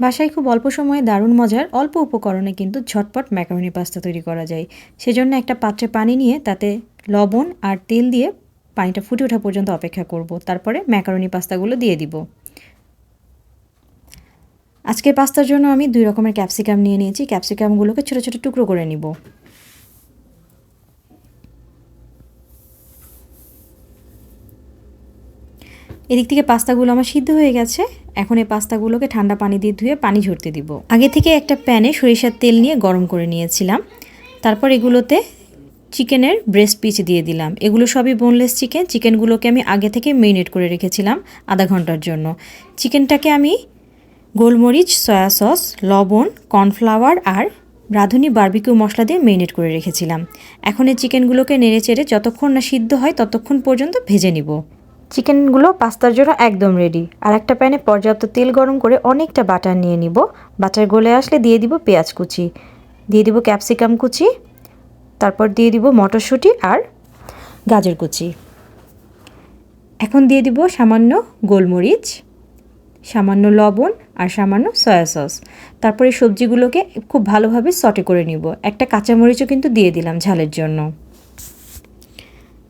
বাসায় খুব অল্প সময়ে দারুণ মজার অল্প উপকরণে কিন্তু ঝটপট ম্যাকারনি পাস্তা তৈরি করা যায়। সেজন্য একটা পাত্রে পানি নিয়ে তাতে লবণ আর তেল দিয়ে পানিটা ফুটে ওঠা পর্যন্ত অপেক্ষা করব। তারপরে ম্যাকারনি পাস্তাগুলো দিয়ে দিব। আজকে পাস্তার জন্য আমি দুই রকমের ক্যাপসিকাম নিয়ে নিয়েছি। ক্যাপসিকামগুলোকে ছোটো ছোটো টুকরো করে নিব। এদিক থেকে পাস্তাগুলো আমার সিদ্ধ হয়ে গেছে। এখন এই পাস্তাগুলোকে ঠান্ডা পানি দিয়ে ধুয়ে পানি ঝরতে দিব। আগে থেকে একটা প্যানে সরিষার তেল নিয়ে গরম করে নিয়েছিলাম। তারপর এগুলোতে চিকেনের ব্রেস্ট পিচ দিয়ে দিলাম। এগুলো সবই বোনলেস চিকেন চিকেনগুলোকে আমি আগে থেকে মেরিনেট করে রেখেছিলাম আধা ঘণ্টার জন্য। চিকেনটাকে আমি গোলমরিচ সয়া সস লবণ কর্নফ্লাওয়ার আর রাঁধুনি বার্বিকিউ মশলা দিয়ে মেরিনেট করে রেখেছিলাম। এখন এই চিকেনগুলোকে নেড়ে চেড়ে যতক্ষণ না সিদ্ধ হয় ততক্ষণ পর্যন্ত ভেজে নিব। চিকেনগুলো পাস্তার জন্য একদম রেডি আর একটা প্যানে পর্যাপ্ত তেল গরম করে অনেকটা বাটার নিয়ে নিব। বাটার গলে আসলে দিয়ে দিব পেঁয়াজ কুচি। দিয়ে দিব ক্যাপসিকাম কুচি। তারপর দিয়ে দিব মটরশুঁটি আর গাজর কুচি। এখন দিয়ে দিব সামান্য গোলমরিচ, সামান্য লবণ আর সামান্য সয়া সস তারপরে সবজিগুলোকে খুব ভালোভাবে সটে করে নিব। একটা কাঁচামরিচও কিন্তু দিয়ে দিলাম ঝালের জন্য।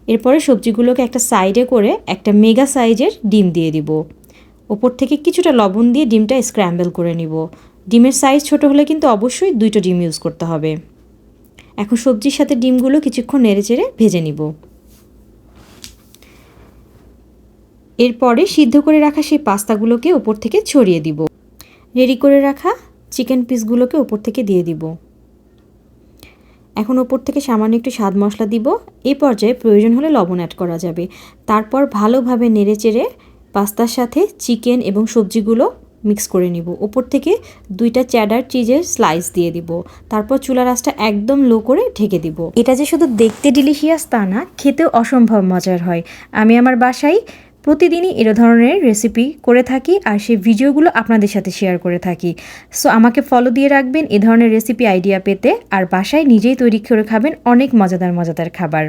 এরপরে সবজিগুলোকে একটা সাইডে করে একটা মেগা সাইজের ডিম দিয়ে দিব। ওপর থেকে কিছুটা লবণ দিয়ে ডিমটা স্ক্র্যাম্বল করে নিব। ডিমের সাইজ ছোট হলে কিন্তু অবশ্যই দুইটো ডিম ইউজ করতে হবে। এখন সবজির সাথে ডিমগুলো কিছুক্ষণ নেড়েচেড়ে ভেজে নিব। এরপরে সিদ্ধ করে রাখা সেই পাস্তাগুলোকে ওপর থেকে ছড়িয়ে দিব। রেডি করে রাখা চিকেন পিসগুলোকে ওপর থেকে দিয়ে দিব। এখন ওপর থেকে সামান্য একটু স্বাদ মশলা দিব। এই পর্যায়ে প্রয়োজন হলে লবণ অ্যাড করা যাবে। তারপর ভালোভাবে নেড়েচেড়ে পাস্তার সাথে চিকেন এবং সবজিগুলো মিক্স করে নিব। ওপর থেকে দুইটা চ্যাডার চিজের স্লাইস দিয়ে দিব। তারপর চুলা রাসটা একদম লো করে ঢেকে দিব। এটা যে শুধু দেখতে ডিলিশিয়াস তা না, খেতেও অসম্ভব মজার হয়। আমি আমার বাসায় প্রতিদিনই এর ধরনের রেসিপি করে থাকি আর সেই ভিডিওগুলো আপনাদের সাথে শেয়ার করে থাকি। সো আমাকে ফলো দিয়ে রাখবেন এ ধরনের রেসিপি আইডিয়া পেতে আর বাসায় নিজেই তৈরি করে খাবেন অনেক মজাদার মজাদার খাবার।